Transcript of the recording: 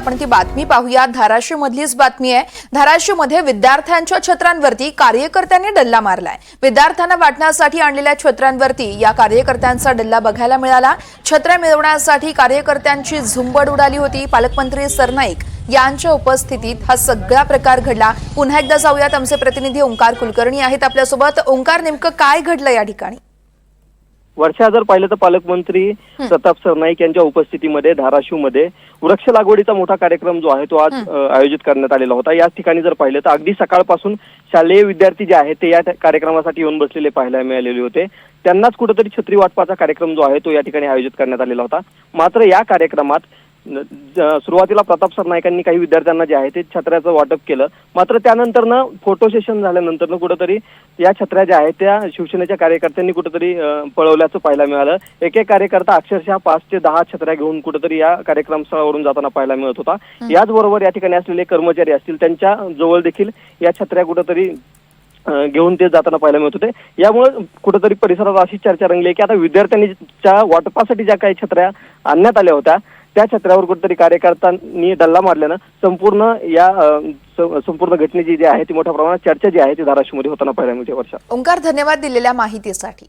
आपण ती बातमी पाहूया. धाराशिव मधलीच बातमी आहे. धाराशिवमध्ये विद्यार्थ्यांच्या छत्रांवरती कार्यकर्त्यांनी डल्ला मारलाय. विद्यार्थ्यांना वाटण्यासाठी आणलेल्या छत्रांवरती या कार्यकर्त्यांचा डल्ला बघायला मिळाला. छत्र मिळवण्यासाठी कार्यकर्त्यांची झुंबड उडाली होती. पालकमंत्री सरनाईक यांच्या उपस्थितीत हा सगळा प्रकार घडला. पुन्हा एकदा जाऊयात. आमचे प्रतिनिधी ओंकार कुलकर्णी आहेत आपल्यासोबत. ओंकार नेमकं काय घडलं या ठिकाणी? वर्षा जर पाहिलं तर पालकमंत्री प्रताप सरनाईक यांच्या उपस्थितीमध्ये धाराशिवमध्ये वृक्ष लागवडीचा मोठा कार्यक्रम जो आहे तो आज आयोजित करण्यात आलेला होता. याच ठिकाणी जर पाहिलं तर अगदी सकाळपासून शालेय विद्यार्थी जे आहेत ते या कार्यक्रमासाठी येऊन बसलेले पाहायला मिळालेले होते. त्यांनाच कुठेतरी छत्री वाटपाचा कार्यक्रम जो आहे तो या ठिकाणी आयोजित करण्यात आलेला होता. मात्र या कार्यक्रमात सुरुवातीला प्रताप सरनाईकांनी काही विद्यार्थ्यांना जे आहे ते छत्र्याचं वाटप केलं. मात्र त्यानंतरनं फोटो सेशन झाल्यानंतरनं कुठंतरी या छत्र्या ज्या आहेत त्या शिवसेनेच्या कार्यकर्त्यांनी कुठंतरी पळवल्याचं पाहायला मिळालं. एक एक कार्यकर्ता अक्षरशः पाच ते दहा छत्र्या घेऊन कुठंतरी या कार्यक्रम स्थळावरून जाताना पाहायला मिळत होता. याचबरोबर या ठिकाणी असलेले कर्मचारी असतील त्यांच्या जवळ देखील या छत्र्या कुठंतरी घेऊन ते जाताना पाहायला मिळत होते. यामुळे कुठंतरी परिसरात अशी चर्चा रंगली की आता विद्यार्थ्यांच्या वाटपासाठी ज्या काही छत्र्या आणण्यात आल्या होत्या त्या छत्र्यावर कुठेतरी कार्यकर्त्यांनी डल्ला मारल्यानं संपूर्ण या संपूर्ण घटनेची जी आहे ती मोठ्या प्रमाणात चर्चा जी आहे ती धाराशिवमध्ये होताना पाहायला मिळते म्हणजे वर्षा ओंकार धन्यवाद दिलेल्या माहितीसाठी.